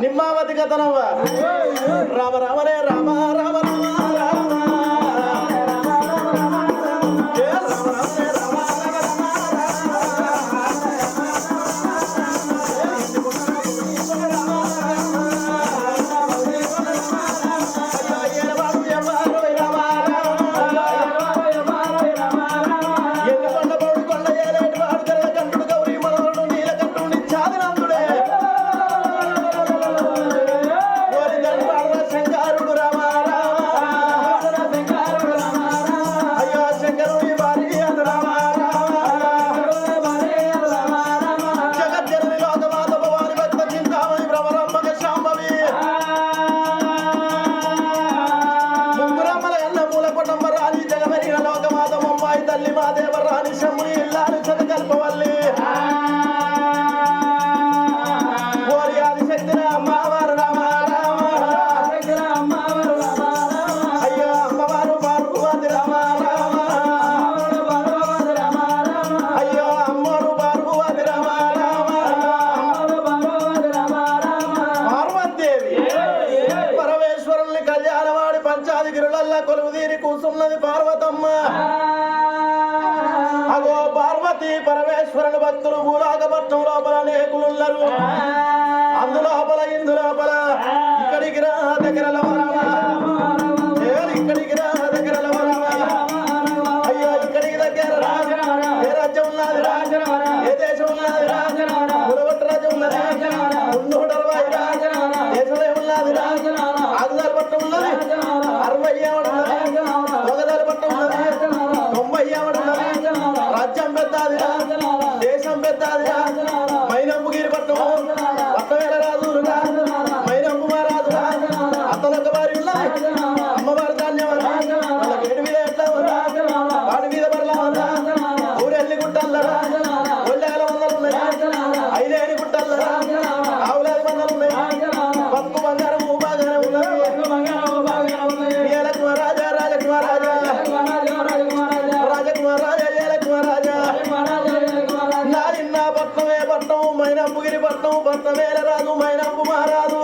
నిమ్మావతి కథనవ్వ Rama Rama Rama Rama. de Samuel భక్తులు భూరాగపట్నం లోపల లేకులున్నారు అందులోపల ఇందులోపల ఇక్కడికి రా దగ్గర పట్నం మైనప్పుగిరి పట్నం పట్నమేల రాదు మైనప్పు మహారాజు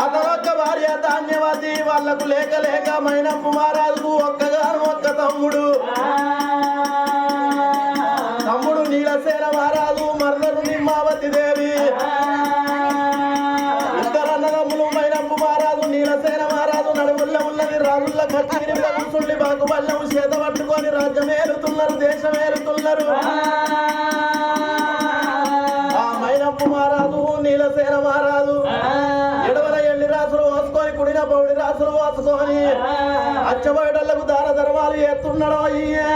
అతనొక్క భార్య ధాన్యవతి వాళ్ళకు లేక లేక మైన మహారాజుకు ఒక్కగారు ఒక్క తమ్ముడు. కాదు నడుగుల్లో ఉన్నది రాజుల కత్తిరి కూర్చుండి బాగుబల్లం చేత పట్టుకొని రాజ్యమేలుతున్నారు దేశమేలుతున్నారు ఆ. మైనప్పు మారాదు నీలసేన మారాదు. ఎడవల ఎల్లి రాసులు పోసుకొని కుడిన పౌడి రాసులు పోసుకొని అచ్చబోయటళ్ళకు దాన ధర్మాలు ఎత్తున్నాడో అయ్యా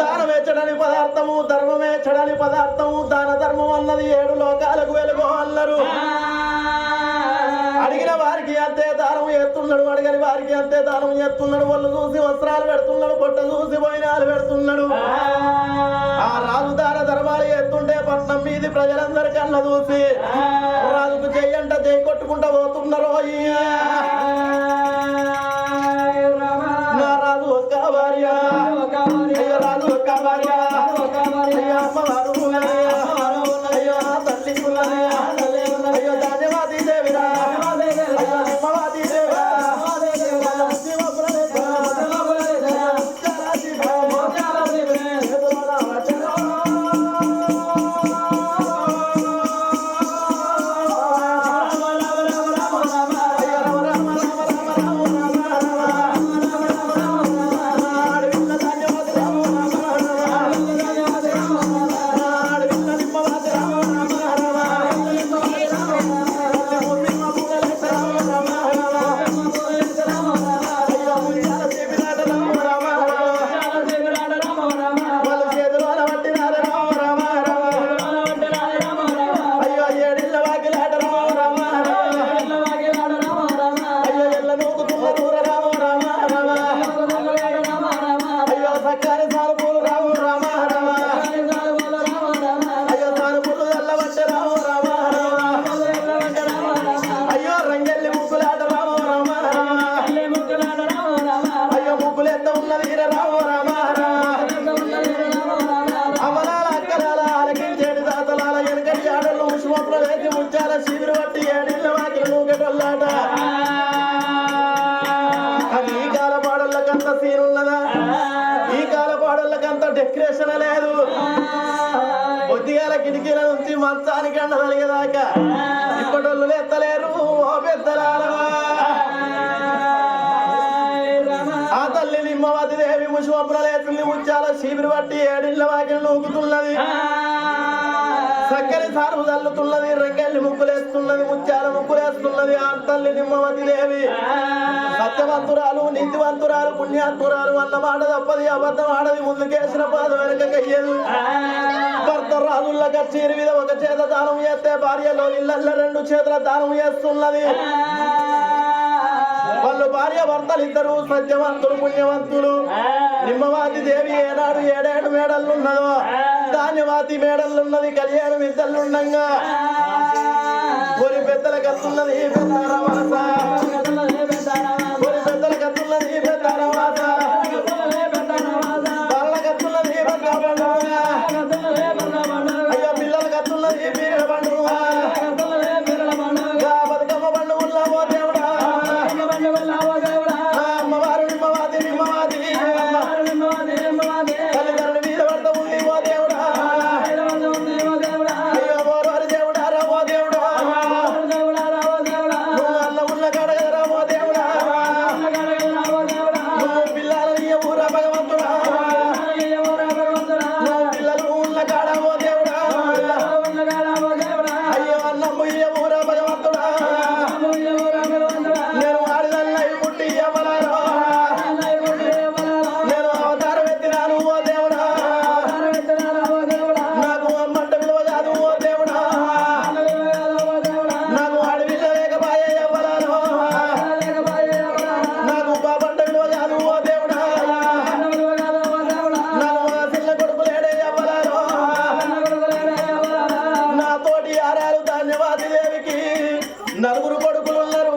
దానమేచ్చడానికి పదార్థము ధర్మమేచ్చడానికి పదార్థము దాన ధర్మం అన్నది ఏడు లోకాలకు వెలుగు అన్నారు అంతే దానం చేస్తున్నాడు అడగని వారికి అంతే దానం చేస్తున్నాడు. వాళ్ళు చూసి వస్త్రాలు పెడుతున్నాడు పొట్ట చూసి పోయినాలు పెడుతున్నాడు. ఆ. రాజుదార ధర్మాలు చేస్తుంటే పట్నం మీది ప్రజలందరికన్నా చూసి రాజుకు చెయ్యంట చేయి కొట్టుకుంటా పోతున్నారు మంచానికి అండ కలిగేదాకా ఇప్పటోళ్ళు ఎత్తలేరు ఓ పెద్దలారా ఆ తల్లి నిమ్మవతి దేవి ముషువపురలేతుంది ముత్యాల శిబిరి బట్టి ఏడిళ్ళ వాకిలు నూకుతున్నది. చక్కని సారు చల్లుతున్నది రంగల్లి ముగ్గులేస్తున్నది ముత్యాల ముగ్గులేస్తున్నది ఆ తల్లి నిమ్మవతి దేవి. సత్యవంతురాలు నీతివంతురాలు పుణ్యాత్మురాలు అన్న మాట తప్పది అబద్ధం ఆడది ముందుకేసిన పాదం వెనకయ్యేది భర్త రాజుల్ల కచేరి మీద ఒక చేత దానం చేస్తే భార్యలో ఇళ్ళల్లో రెండు చేతుల దానం చేస్తున్నది. వాళ్ళు భార్య భర్తలు ఇద్దరు సత్యవంతులు పుణ్యవంతులు. నిమ్మవాది దేవి ఏనాడు ఏడేడు మేడలు ఉన్నదో ధాన్యవాతి మేడలు ఉన్నది కళ్యాణం ఇద్దరు ఉండంగా ఒరి పెద్దల కత్తున్నది పెద్ద ఆరాలు దేవికి నలుగురు కొడుకులు ఉన్నారు.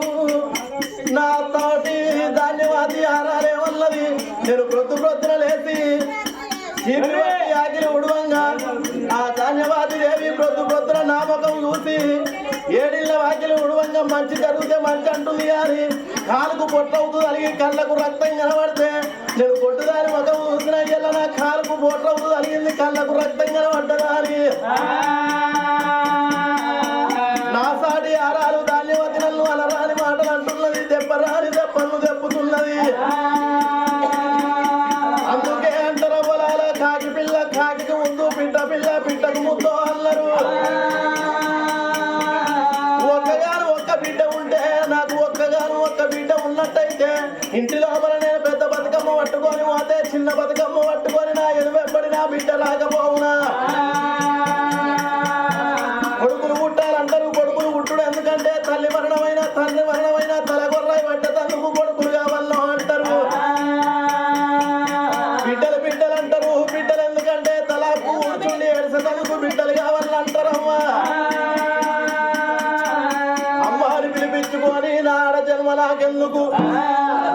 నా తోటి ధాన్యవాది ఆరాలే ఉన్నది నేను ప్రొద్దు ప్రొద్దున లేచి ఆగిలి ఉడవంగా ఆ ధాన్యవాది దేవి ప్రొద్దు ప్రొద్దున నా చూసి ఏడిళ్ళ వాకిలి ఉడవంగా మంచి జరిగితే మంచి అంటుంది అని కాలుకు పొట్టవుతూ అలిగి కళ్ళకు రక్తం కనబడితే నేను కొట్టుదాని ముఖం చూసిన ఇలా నా కాలుకు పొట్టవుతూ అలిగింది కళ్ళకు రక్తం కనబడ్డదా అని. ఉన్నట్టయితే ఇంటి ఎందుకు?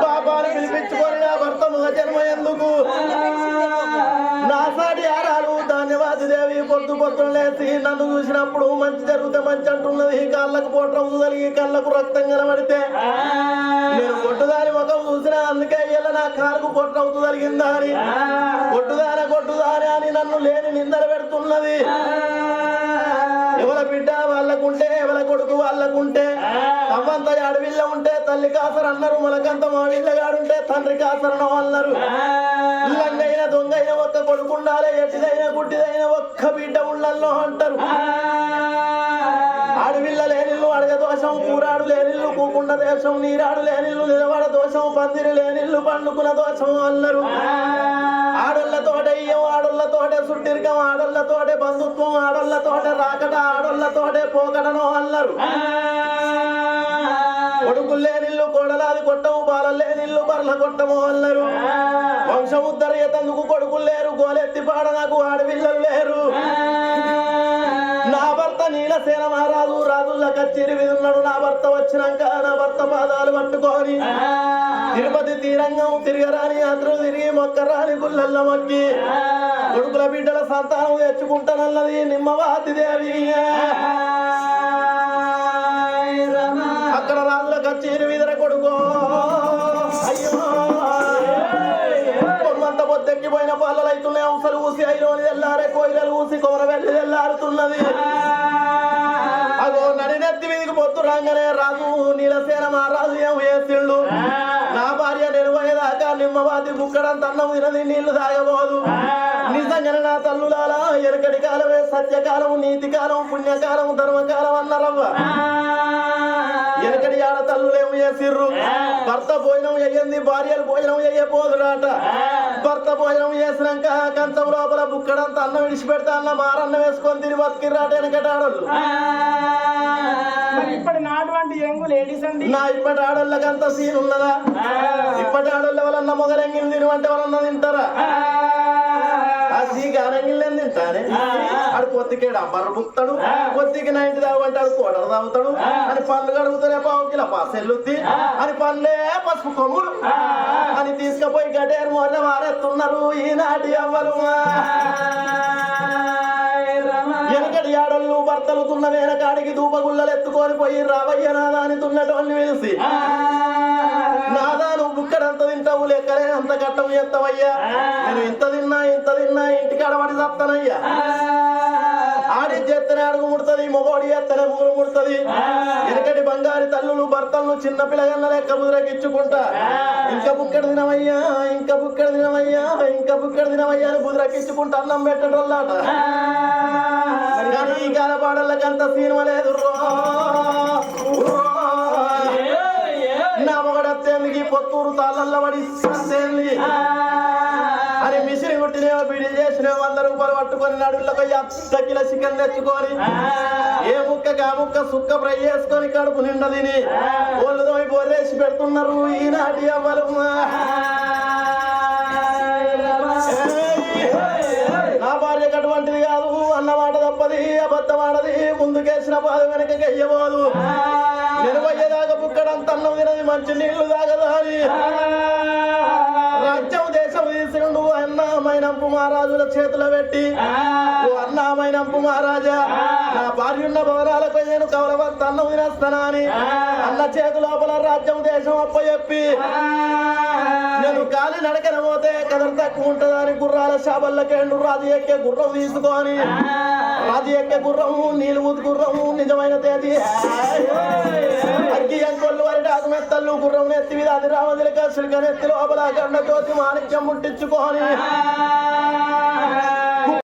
బాబాని పిలిపించుకొని నా భర్త మహజన్మ ఎందుకు? నాసాటి ఆరాలు ధన్యవాదుదేవి పొద్దు పొద్దున లేచి నన్ను చూసినప్పుడు మంచి జరిగితే మంచి అంటున్నది. కాళ్ళకు పోట్రం కలిగి కళ్ళకు రక్తం కనబడితే నేను కొట్టుదాని ముఖం చూసిన అందుకే ఇలా నా కాలుకు పొట్రవుతు కలిగిందా అని. కొట్టుదాన కొట్టుదారి అని నన్ను లేని నిందలు పెడుతున్నది. ఎవల బిడ్డ వాళ్ళకుంటే ఎవల కొడుకు వాళ్ళకుంటే అమ్మంత అడవిల్ల ఉంటే తల్లి కాసరు అన్నారు మొలకంత మావిల్లగాడుంటే తండ్రి కాసరను అన్నారు లంగైన దొంగైన ఒక్క కొడుకు ఉండాలి ఎట్టిదైన గుడ్డిదైన ఒక్క బిడ్డ ఉండల్లో అంటారు. అడవిల్ల లేనిల్లు అడగ దోషం కూరాడు లేనిల్లు కూకుండ దేశం నీరాడు లేనిల్లు నిలబడ దోషం పందిరి లేనిల్లు పండుకున్న దోషం అన్నారు ఆడోళ్ళతోటే ఆడోళ్ళతోటే సుట్టిరికం ఆడోళ్ళతోటే బంధుత్వం ఆడోళ్ళతోటే రాకట ఆడోళ్ళతోటే పోకడను అన్నారు కొడుకులు లేనిల్లు కోడలాది కొట్టము బాలలు లేనిల్లు బర్ల కొట్టము అన్నారు వంశముద్దరయ్యేతందుకు కొడుకులు లేరు గోలెత్తి పాడ నాకు ఆడపిల్లలు లేరు. నీలసేన మహారాజు రాజుల కచ్చేరి మీద ఉన్నాడు నా భర్త వచ్చినాక నా భర్త పాదాలు పట్టుకొని తిరుపతి తీరంగం తిరగరాని యాత్రలు తిరిగి మొక్కరాని గుళ్ళల్ల మొక్కి కొడుకుల బిడ్డల సంతానం తెచ్చుకుంటానన్నది నిమ్మవాతి దేవి. చీరు విదర కొడుకో. అయ్యో. పొద్దెక్కిపోయిన పాలలు అవుతున్నాయి అవసరం ఊసి అయిలోని తెల్లారే కోయిలలు ఊసి కొమర వెళ్ళి తెల్లారుతున్నది. అగో నడినెత్తి మీదకి పొత్తు రాగానే రాజు నీలసేన మహారాజు ఏం వేసిండు నా భార్య నిలబోయేదాకా నిమ్మవాది బుక్కడంత అన్నం తినది నీళ్ళు తాగబోదు. నిజంగానే నా తల్లులాలా ఎనకటి కాలమే సత్యకాలం నీతి కాలం పుణ్యకాలం ధర్మకాలం అన్నారవ్వ ఎనకటి ఆడ తల్లులేమో చేసిర్రు? భర్త భోజనం అయ్యింది భార్యలు భోజనం అయ్యపోదురాట భర్త భోజనం చేసినాక కంచం లోపల బుక్కడంత అన్నం విడిచిపెడతా అన్న మారన్నం వేసుకొని తిరిగి బతికిర్రాట వెనకటి నా ఇప్పటి ఆడోళ్ళకి అంత సీన్ ఉన్నదా? ఇప్పటి ఆడోళ్ళ వలన్న మొగలంగిల్ తినమంటే వాళ్ళన్న తింటారా? ఆ. సీకి అరంగిల్ తింటానే. ఆడు పొత్తికేడు అబ్బరు బుక్తాడు పొత్తికి నైన్టీ తాగమంటే ఆడు కోడలు తాగుతాడు అని పళ్ళు కడుగుతానే పావు కిలో పాసెల్లుద్ది అని పళ్ళే పసుపు కొమ్ములు అని తీసుకుపోయి గడేరు మొన్న మారేస్తున్నారు ఈనాటి అవ్వలు ఆడళ్ళు భర్తలు తున్న వెనకాడికి దూపగుళ్ళలు ఎత్తుకొని పోయి రావయ్య నాదా అని తున్నటోన్ని పిలిచి నాదా నువ్వు బుక్కడంత తింటావు లెక్కలే అంత కట్టం చేస్తావయ్యా. నేను ఇంత తిన్నా ఇంత తిన్నా ఇంటికి అడబడి చస్తానయ్యా ఆడి చేస్తేనే అడుగు ముడుతుంది మొగోడి చేస్తేనే ముగ్గురు ముడుతుంది. వెనకటి బంగారి తల్లులు భర్తలను చిన్న పిల్లగన్న లెక్క ముద్రకిచ్చుకుంటా. ఇంకా బుక్కడు తినవయ్యా ఇంకా బుక్కడు తినవయ్యా ఇంకా బుక్కడు తినవయ్యా అని ముద్రకిచ్చుకుంటా అన్నం పెట్టడం కానీ అంత సినిమా లేదు. నా మొగడత్తేందుకు పొత్తూరు తాళ్ళల్లో పడి అని మిషన్ కుట్టినేమో బిడి చేసినేమో వంద రూపాయలు పట్టుకొని నడుళ్ళకి అత్త కిలో చికెన్ తెచ్చుకొని ఏ ముక్కకి ఆ ముక్క సుక్క ఫ్రై చేసుకొని కడుపు నిండా తిని ఒళ్ళు తోమి బొర్రేసి పెడుతున్నారు ఈనాటి అవ్వలు. నా భార్యకు అటువంటిది కాదు అన్నమాట గొప్పది అబద్ధం ముందుకేసిన బాధ వెనక గయ్యబోదు. నిలబయ్యేదాకా బుక్కడంత అన్నం తినది మంచి నీళ్ళు తాగదు అని రాజ్యం దేశం తీసుకుండు అన్నమైనంపు మహారాజుల చేతిలో పెట్టి ఓ అన్నమైనంపు మహారాజా నా భార్య ఉన్న భవనాలకు నేను కౌరవ అన్నం తినేస్తానా అని. అన్న చేతి లోపల రాజ్యం దేశం అప్ప చెప్పి నేను గాలి నడకన పోతే కదర్ తక్కువ ఉంటుందని గుర్రాల శాబల్లకేండు రాజు ఎక్కే గుర్రం తీసుకొని అది ఎక్కే గుర్రము నీళ్ళు గుర్రము నిజమైన తేదీ. అగ్గి అంకొల్లు వారి డాకుమెత్తలు గుర్రం నెత్తి మీద అది రామదిలక సిల్క నెత్తి లోపల గండ జ్యోతి మాణిక్యం ముట్టించుకోని.